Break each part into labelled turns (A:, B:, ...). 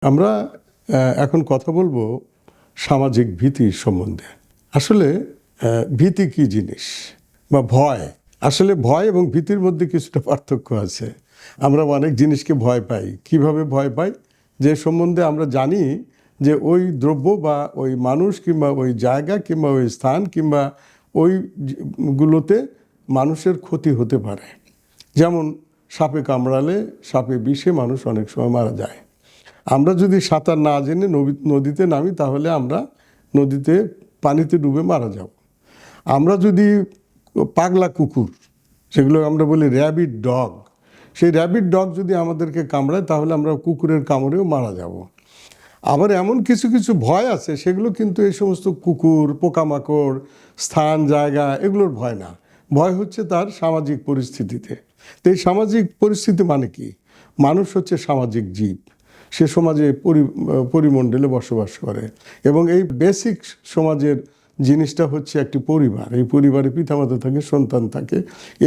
A: আমরা এখন কথা বলব সামাজিক ভীতি সম্বন্ধে। আসলে ভীতি কি জিনিস? বা ভয়? আসলে ভয় এবং ভীতির মধ্যে কিছুটা পার্থক্য আছে। আমরা অনেক জিনিসকে ভয় পাই। কীভাবে ভয় পাই? যে সম্বন্ধে আমরা জানি যে ওই দ্রব্য বা ওই মানুষ কিংবা ওই জায়গা কিংবা ওই স্থান কিংবা ওই গুলোতে মানুষের ক্ষতি হতে পারে। যেমন, সাপে কামড়ালে সাপে বিষে মানুষ অনেক সময় মারা যায়। আমরা যদি সাঁতার না জেনে নদীতে নামি, তাহলে আমরা নদীতে পানিতে ডুবে মারা যাব। আমরা যদি পাগলা কুকুর, সেগুলো আমরা বলি র্যাবিট ডগ সেই র্যাবিট ডগ যদি আমাদেরকে কামড়ায়, তাহলে আমরা কুকুরের কামড়েও মারা যাব। আবার এমন কিছু কিছু ভয় আছে, সেগুলো কিন্তু এই সমস্ত কুকুর, পোকামাকড়, স্থান, জায়গা, এগুলোর ভয় না। ভয় হচ্ছে তার সামাজিক পরিস্থিতিতে। তো এই সামাজিক পরিস্থিতি মানে কি? মানুষ হচ্ছে সামাজিক জীব। সে সমাজে পরি, পরিমণ্ডলে বসবাস করে। এবং এই বেসিক সমাজের জিনিসটা হচ্ছে একটি পরিবার। এই পরিবারে পিতামাতা থাকে, সন্তান থাকে।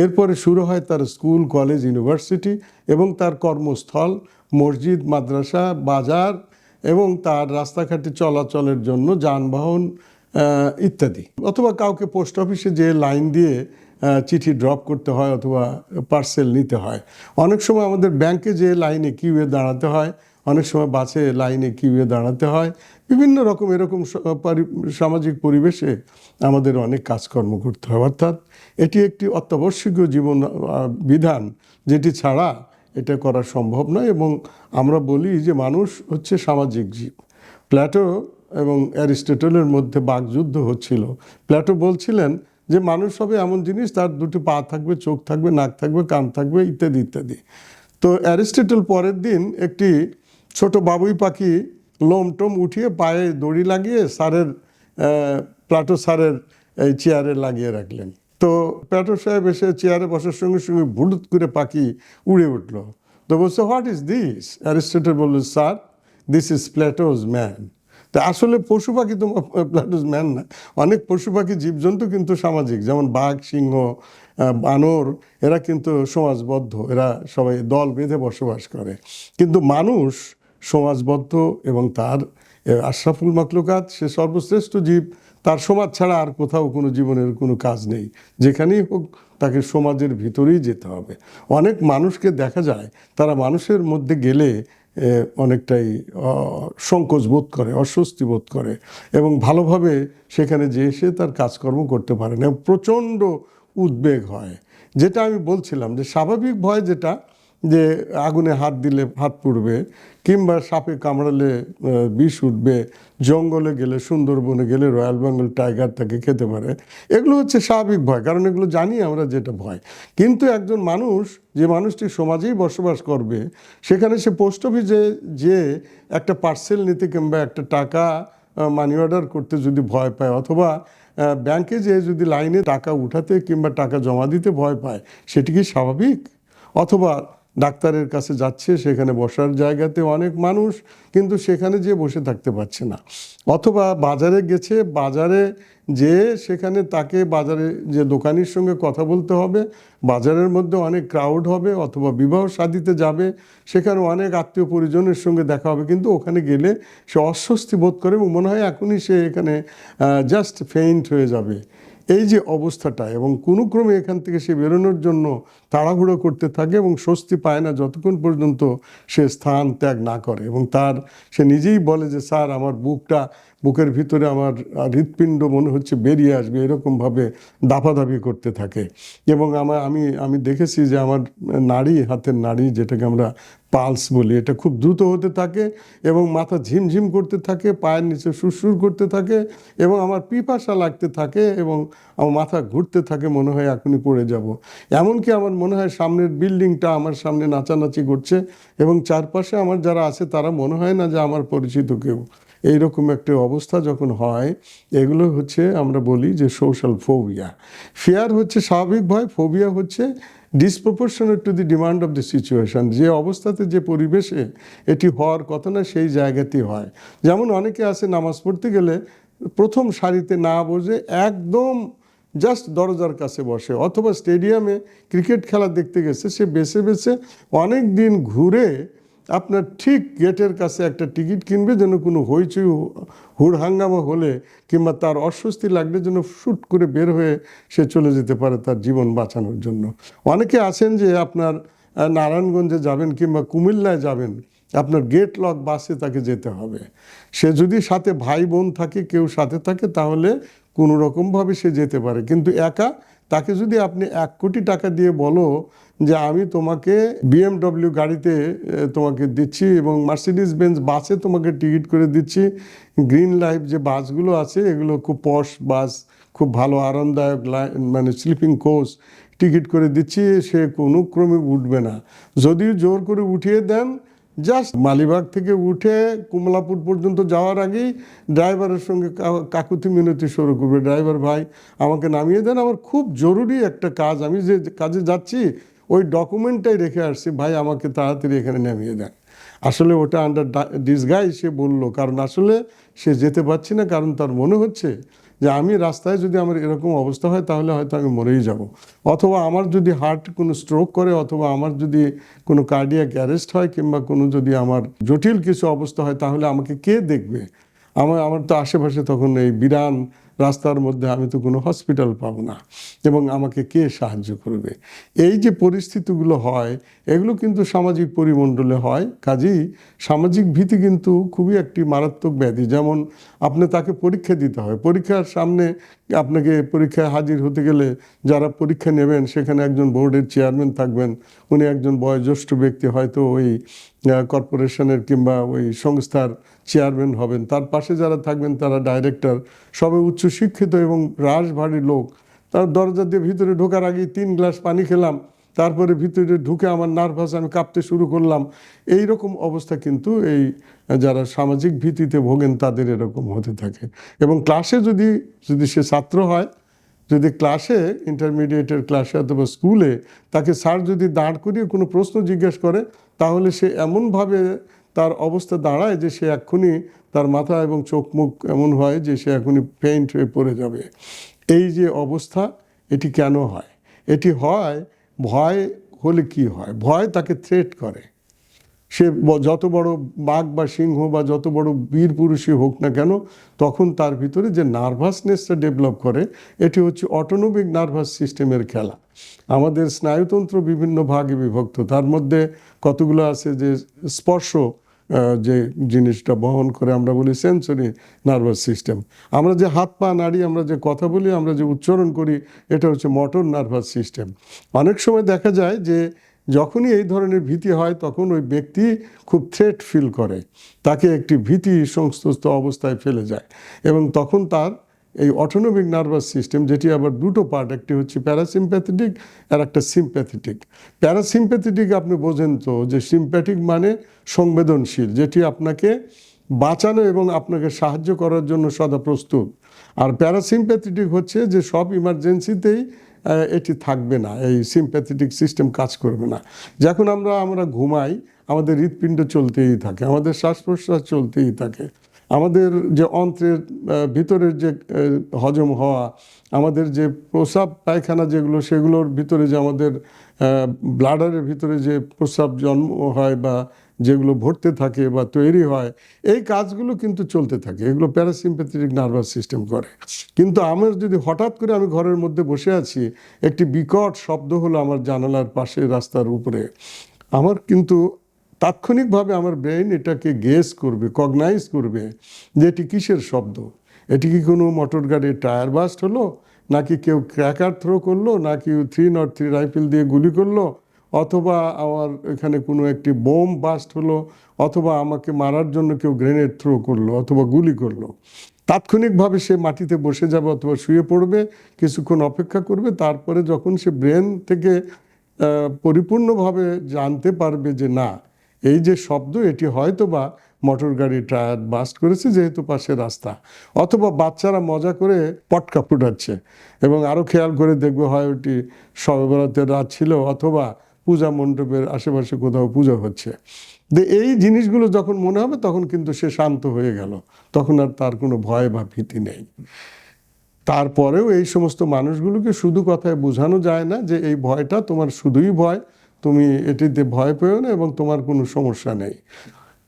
A: এরপরে শুরু হয় তার স্কুল, কলেজ, ইউনিভার্সিটি এবং তার কর্মস্থল, মসজিদ, মাদ্রাসা, বাজার এবং তার রাস্তাঘাটে চলাচলের জন্য যানবাহন ইত্যাদি। অথবা কাউকে পোস্ট অফিসে যে লাইন দিয়ে চিঠি ড্রপ করতে হয় অথবা পার্সেল নিতে হয়। অনেক সময় আমাদের ব্যাংকে যে লাইনে কিউয়ে দাঁড়াতে হয় অনেক সময় বাসে লাইনে কিউয়ে দাঁড়াতে হয়। বিভিন্ন রকম এরকম সামাজিক পরিবেশে আমাদের অনেক কাজকর্ম করতে হয়। অর্থাৎ এটি একটি অত্যাবশ্যকীয় জীবন বিধান যেটি ছাড়া এটা করা সম্ভব নয় এবং আমরা বলি যে মানুষ হচ্ছে সামাজিক জীব। প্ল্যাটো এবং অ্যারিস্টটলের মধ্যে বাকযুদ্ধ হচ্ছিল। প্ল্যাটো বলছিলেন যে মানুষ হবে এমন জিনিস, তার দুটি পা থাকবে, চোখ থাকবে, নাক থাকবে, কান থাকবে, ইত্যাদি ইত্যাদি। তো অ্যারিস্টটল পরের দিন একটি ছোট বাবুই পাখি লোম টোম উঠিয়ে পায়ে দড়ি লাগিয়ে স্যারের আহ, প্লাটো স্যারের এই চেয়ারে লাগিয়ে রাখলেন। তো প্লাটো সাহেব এসে চেয়ারে বসার সঙ্গে সঙ্গে ভুটুত করে পাখি উড়ে উঠল। তো বলছে হোয়াট ইজ দিস অ্যারিস্টটল বলল sir this is Plato's man তা আসলে পশু পাখি তো প্ল্যাটোজ ম্যান না। অনেক পশু পাখি জীবজন্তু কিন্তু সামাজিক যেমন বাঘ সিংহ বানর এরা কিন্তু সমাজবদ্ধ এরা সবাই দল বেঁধে বসবাস করে। কিন্তু মানুষ সমাজবদ্ধ এবং তার আশরাফুল মাকলুকাত, সে সর্বশ্রেষ্ঠ জীব, তার সমাজ ছাড়া আর কোথাও কোনো জীবনের কোনো কাজ নেই। যেখানেই হোক তাকে সমাজের ভিতরেই যেতে হবে। অনেক মানুষকে দেখা যায়, তারা মানুষের মধ্যে গেলে অনেকটাই সংকোচ বোধ করে, অস্বস্তি বোধ করে এবং ভালোভাবে সেখানে যে এসে তার কাজকর্ম করতে পারে না। প্রচণ্ড উদ্বেগ হয়। যেটা আমি বলছিলাম যে, স্বাভাবিক ভয় যেটা যে আগুনে হাত দিলে হাত পুড়বে কিংবা সাপে কামড়ালে বিষ উঠবে, জঙ্গলে গেলে, সুন্দরবনে গেলে রয়্যাল বেঙ্গল টাইগার তাকে খেতে পারে। এগুলো হচ্ছে স্বাভাবিক ভয়, কারণ এগুলো জানি আমরা যেটা ভয়। কিন্তু একজন মানুষ, যে মানুষটি সমাজেই বসবাস করবে, সেখানে সে পোস্ট অফিসে যে একটা পার্সেল নিতে কিংবা একটা টাকা মানি অর্ডার করতে যদি ভয় পায়, অথবা ব্যাংকে যে যদি লাইনে টাকা উঠাতে কিংবা টাকা জমা দিতে ভয় পায়, সেটি কি স্বাভাবিক? অথবা ডাক্তারের কাছে যাচ্ছে, সেখানে বসার জায়গাতে অনেক মানুষ, কিন্তু সেখানে যে বসে থাকতে পারছে না। অথবা বাজারে গেছে, বাজারে যে সেখানে তাকে বাজারে যে দোকানির সঙ্গে কথা বলতে হবে, বাজারের মধ্যে অনেক ক্রাউড হবে, অথবা বিবাহ শাদিতে যাবে, সেখানে অনেক আত্মীয় পরিজনের সঙ্গে দেখা হবে, কিন্তু ওখানে গেলে সে অস্বস্তি বোধ করে এবং মনে হয় এখনই সে এখানে জাস্ট ফেইন্ট হয়ে যাবে। এই যে অবস্থাটা এবং কোনো ক্রমে এখান থেকে সে বেরোনোর জন্য তাড়াহুড়ো করতে থাকে এবং স্বস্তি পায় না যতক্ষণ পর্যন্ত সে স্থান ত্যাগ না করে। এবং তার, সে নিজেই বলে যে, স্যার, আমার বুকটা, বুকের ভিতরে আমার হৃৎপিণ্ড মনে হচ্ছে বেরিয়ে আসবে। এরকমভাবে দাপাদাপি করতে থাকে। এবং আমার আমি আমি দেখেছি যে, আমার নাড়ি, হাতের নাড়ি যেটাকে আমরা পালস বলি, এটা খুব দ্রুত হতে থাকে এবং মাথা ঝিমঝিম করতে থাকে, পায়ের নিচে সুরসুর করতে থাকে এবং আমার পিপাসা লাগতে থাকে এবং আমার মাথা ঘুরতে থাকে, মনে হয় এখনই পড়ে যাব। এমনকি আমার মনে হয় সামনের বিল্ডিংটা আমার সামনে নাচানাচি করছে এবং চারপাশে আমার যারা আছে তারা মনে হয় না যে আমার পরিচিত কেউ। এইরকম একটা অবস্থা যখন হয়, এগুলো হচ্ছে আমরা বলি যে সোশ্যাল ফোবিয়া ফেয়ার হচ্ছে স্বাভাবিক ভয় ফোবিয়া হচ্ছে disproportionate to the demand of the situation যে অবস্থাতে যে পরিবেশে এটি হওয়ার কথা না, সেই জায়গাতেই হয়। যেমন অনেকে আছে নামাজ পড়তে গেলে প্রথম সারিতে না বসে একদম জাস্ট দরজার কাছে বসে, অথবা স্টেডিয়ামে ক্রিকেট খেলা দেখতে গেছে, সে বেছে বেছে অনেক দিন ঘুরে আপনার ঠিক গেটের কাছে একটা টিকিট কিনবে, যেন কোনো হইচই হুড় হাঙ্গামা হলে কিংবা তার অস্বস্তি লাগলে যেন শুট করে বের হয়ে সে চলে যেতে পারে তার জীবন বাঁচানোর জন্য। অনেকে আছেন যে আপনার নারায়ণগঞ্জে যাবেন কিংবা কুমিল্লায় যাবেন, আপনার গেট লক বাসে তাকে যেতে হবে। সে যদি সাথে ভাই বোন থাকে, কেউ সাথে থাকে, তাহলে কোনো রকমভাবে সে যেতে পারে। কিন্তু একা তাকে যদি আপনি এক কোটি টাকা দিয়ে বলো যে আমি তোমাকে বিএমডব্লিউ গাড়িতে তোমাকে দিচ্ছি এবং মার্সিডিজ বেঞ্চ বাসে তোমাকে টিকিট করে দিচ্ছি। গ্রিন লাইফ যে বাসগুলো আছে, এগুলো খুব পশ বাস, খুব ভালো আরামদায়ক মানে স্লিপিং কোচ টিকিট করে দিচ্ছি, সে কোনো ক্রমে উঠবে না। যদিও জোর করে উঠিয়ে দেন জাস্ট মালিবাগ থেকে উঠে কমলাপুর পর্যন্ত যাওয়ার আগেই ড্রাইভারের সঙ্গে কাকুতি মিনতি শুরু করবে। ড্রাইভার ভাই, আমাকে নামিয়ে দেন। আমার খুব জরুরি একটা কাজ। আমি যে কাজে যাচ্ছি, ওই ডকুমেন্টটাই রেখে আসছি। ভাই, আমাকে তাড়াতাড়ি এখানে নামিয়ে দেন। আসলে ওটা আন্ডার ডিসগাই সে বলল। কারণ আসলে সে যেতে পারছি না। কারণ তার মনে হচ্ছে যে আমি রাস্তায় যদি আমার এরকম অবস্থা হয়, তাহলে হয়তো আমি মরেই যাব। অথবা আমার যদি হার্ট কোনো স্ট্রোক করে, অথবা আমার যদি কোনো কার্ডিয়াক অ্যারেস্ট হয়, কিংবা কোনো যদি আমার জটিল কিছু অবস্থা হয়, তাহলে আমাকে কে দেখবে? আমার আমার তো আশেপাশে তখন এই বিরান রাস্তার মধ্যে আমি তো কোনো হসপিটাল পাবো না। এবং আমাকে কে সাহায্য করবে? এই যে পরিস্থিতিগুলো হয়, এগুলো কিন্তু সামাজিক পরিমণ্ডলে হয়। কাজেই সামাজিক ভীতি কিন্তু খুবই একটি মারাত্মক ব্যাধি। যেমন আপনি তাকে পরীক্ষা দিতে হয়। পরীক্ষার সামনে আপনাকে পরীক্ষায় হাজির হতে গেলে যারা পরীক্ষা নেবেন, সেখানে একজন বোর্ডের চেয়ারম্যান থাকবেন। উনি একজন বয়োজ্যেষ্ঠ ব্যক্তি, হয়তো ওই কর্পোরেশনের কিংবা ওই সংস্থার চেয়ারম্যান হবেন। তার পাশে যারা থাকবেন, তারা ডাইরেক্টর সবে উচ্চশিক্ষিত এবং রাশভারী লোক, তার দরজা দিয়ে ভিতরে ঢোকার আগেই তিন গ্লাস পানি খেলাম। তারপরে ভিতরে ঢুকে আমার নার্ভাস, আমি কাঁপতে শুরু করলাম। এই রকম অবস্থা কিন্তু এই, যারা সামাজিক ভীতিতে ভোগেন তাদের এরকম হতে থাকে। এবং ক্লাসে যদি যদি সে ছাত্র হয়, যদি ক্লাসে ইন্টারমিডিয়েটের ক্লাসে অথবা স্কুলে তাকে স্যার যদি দাঁড় করিয়ে কোনো প্রশ্ন জিজ্ঞেস করে, তাহলে সে এমনভাবে তার অবস্থা দাঁড়ায় যে সে এক্ষুনি তার মাথা এবং চোখ মুখ এমন হয় যে সে এখনই ফেন্ট হয়ে পড়ে যাবে। এই যে অবস্থা, এটি কেন হয়? এটি হয়, ভয় হলে কি হয়? ভয় তাকে থ্রেট করে। সে যত বড় বাঘ বা সিংহ বা যত বড় বীর পুরুষই হোক না কেন, তখন তার ভিতরে যে নার্ভাসনেসটা ডেভেলপ করে, এটি হচ্ছে অটোনমিক নার্ভাস সিস্টেমের খেলা। আমাদের স্নায়ুতন্ত্র বিভিন্ন ভাগে বিভক্ত। তার মধ্যে কতগুলো আছে যে স্পর্শ যে জিনিসটা বহন করে আমরা বলি সেন্সরি নার্ভাস সিস্টেম। আমরা যে হাত পা নাড়ি, আমরা যে কথা বলি, আমরা যে উচ্চারণ করি, এটা হচ্ছে মোটর নার্ভাস সিস্টেম। অনেক সময় দেখা যায় যে যখনই এই ধরনের ভীতি হয়, তখন ওই ব্যক্তি খুব থ্রেট ফিল করে। তাকে একটি ভীতি সংস্তস্ত অবস্থায় ফেলে যায় এবং তখন তার এই অটোনমিক নার্ভাস সিস্টেম যেটি আবার দুটো পার্ট একটি হচ্ছে প্যারাসিম্প্যাথেটিক আর একটা সিম্প্যাথেটিক প্যারাসিম্প্যাথেটিক আপনি বোঝেন তো যে সিম্প্যাথিক মানে সংবেদনশীল, যেটি আপনাকে বাঁচানো এবং আপনাকে সাহায্য করার জন্য সদা প্রস্তুত। আর প্যারাসিম্প্যাথেটিক হচ্ছে যে সব ইমার্জেন্সিতেই এটি থাকবে না, এই সিম্প্যাথেটিক সিস্টেম কাজ করবে না। যখন আমরা আমরা ঘুমাই, আমাদের হৃৎপিণ্ড চলতেই থাকে, আমাদের শ্বাস প্রশ্বাস চলতেই থাকে, আমাদের যে অন্ত্রের ভিতরের যে হজম হওয়া, আমাদের যে প্রস্রাব পায়খানা যেগুলো, সেগুলোর ভিতরে যে আমাদের ব্লাডারের ভিতরে যে প্রস্রাব জন্ম হয় বা যেগুলো ভরতে থাকে বা তৈরি হয়, এই কাজগুলো কিন্তু চলতে থাকে। এগুলো প্যারাসিম্প্যাথেটিক নার্ভাস সিস্টেম করে। কিন্তু আমার যদি হঠাৎ করে আমি ঘরের মধ্যে বসে আছি, একটি বিকট শব্দ হলো আমার জানালার পাশে রাস্তার উপরে। আমার কিন্তু তাৎক্ষণিকভাবে আমার ব্রেন এটাকে গেস করবে কগনাইজ করবে যে এটি কিসের শব্দ? এটি কি কোনো মোটর গাড়ির টায়ার বাস্ট হলো? নাকি কেউ ক্র্যাকার থ্রো করল? নাকি থ্রি নট থ্রি রাইফেল দিয়ে গুলি করল? অথবা আমার এখানে কোনো একটি বোম বাস্ট হলো, অথবা আমাকে মারার জন্য কেউ গ্রেনেড থ্রো করল, অথবা গুলি করল। তাৎক্ষণিকভাবে সে মাটিতে বসে যাবে অথবা শুয়ে পড়বে, কিছুক্ষণ অপেক্ষা করবে, তারপরে যখন সে ব্রেন থেকে পরিপূর্ণভাবে জানতে পারবে যে না, এই যে শব্দ, এটি হয়তো বা মোটর গাড়ি টায়ার বাস্ট করেছে যেহেতু পাশে রাস্তা, অথবা বাচ্চারা মজা করে পটকা ফুটাচ্ছে এবং আরও খেয়াল করে দেখবে হয় ওটি সবে বরাতের রাত ছিল, অথবা পূজা মণ্ডপের আশেপাশে কোথাও পূজা হচ্ছে। যে এই জিনিসগুলো যখন মনে হবে, তখন কিন্তু সে শান্ত হয়ে গেল। তখন আর তার কোনো ভয় বা ভীতি নেই। তারপরেও এই সমস্ত মানুষগুলোকে শুধু কথায় বোঝানো যায় না যে এই ভয়টা তোমার শুধুই ভয়, তুমি এটিতে ভয় পেও না এবং তোমার কোনো সমস্যা নেই।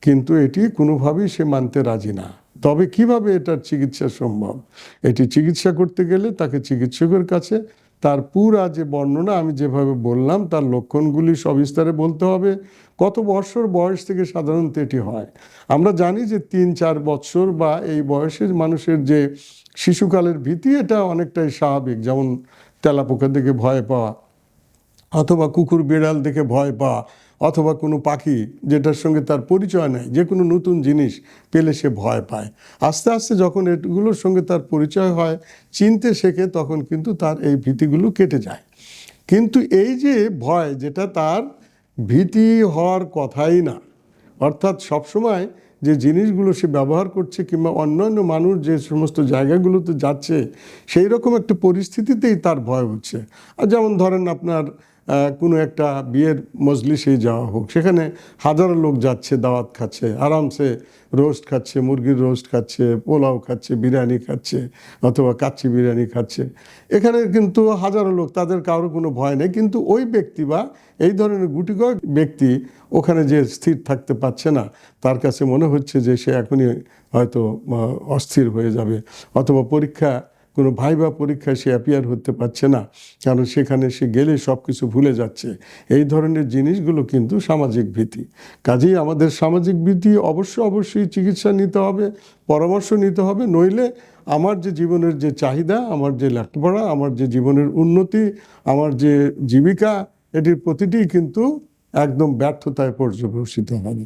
A: কিন্তু এটি কোনোভাবেই সে মানতে রাজি না। তবে কীভাবে এটার চিকিৎসা সম্ভব? এটি চিকিৎসা করতে গেলে তাকে চিকিৎসকের কাছে তার পুরা যে বর্ণনা আমি যেভাবে বললাম, তার লক্ষণগুলি সবিস্তারে বলতে হবে। কত বছর বয়স থেকে সাধারণত এটি হয়? আমরা জানি যে তিন, চার বছর বা এই বয়সের মানুষের যে শিশুকালের ভীতি, এটা অনেকটাই স্বাভাবিক। যেমন তেলাপোকা দেখে ভয় পাওয়া, অথবা কুকুর বিড়াল দেখে ভয় পাওয়া। অথবা কোনো পাখি যেটার সঙ্গে তার পরিচয় নেই, যে কোনো নতুন জিনিস পেলে সে ভয় পায়। আস্তে আস্তে যখন এগুলোর সঙ্গে তার পরিচয় হয়, চিনতে শেখে, তখন কিন্তু তার এই ভীতিগুলো কেটে যায়। কিন্তু এই যে ভয়, যেটা তার ভীতি হওয়ার কথাই না, অর্থাৎ সবসময় যে জিনিসগুলো সে ব্যবহার করছে কিংবা অন্যান্য মানুষ যে সমস্ত জায়গাগুলোতে যাচ্ছে, সেই রকম একটা পরিস্থিতিতেই তার ভয় হচ্ছে। আর যেমন ধরেন আপনার কোনো একটা বিয়ের মজলিসেই যাওয়া হোক। সেখানে হাজারো লোক যাচ্ছে, দাওয়াত খাচ্ছে, আরামসে রোস্ট খাচ্ছে, মুরগির রোস্ট খাচ্ছে, পোলাও খাচ্ছে, বিরিয়ানি খাচ্ছে অথবা কাচ্চি বিরিয়ানি খাচ্ছে। এখানে কিন্তু হাজারো লোক, তাদের কারও কোনো ভয় নেই। কিন্তু ওই ব্যক্তি বা এই ধরনের গুটি কয়েক ব্যক্তি ওখানে যে স্থির থাকতে পারছে না, তার কাছে মনে হচ্ছে যে সে এখনই হয়তো অস্থির হয়ে যাবে। অথবা পরীক্ষা কোনো ভাইবা পরীক্ষায় সে অ্যাপিয়ার হতে পারছে না, কারণ সেখানে সে গেলে সব কিছু ভুলে যাচ্ছে। এই ধরনের জিনিসগুলো কিন্তু সামাজিক ভীতি। কাজেই আমাদের সামাজিক ভীতি অবশ্য অবশ্যই চিকিৎসা নিতে হবে, পরামর্শ নিতে হবে, নইলে আমার যে জীবনের যে চাহিদা, আমার যে লেখাপড়া, আমার যে জীবনের উন্নতি, আমার যে জীবিকা, এটির প্রতিটি কিন্তু একদম ব্যর্থতায় পর্যবেসিত হবে।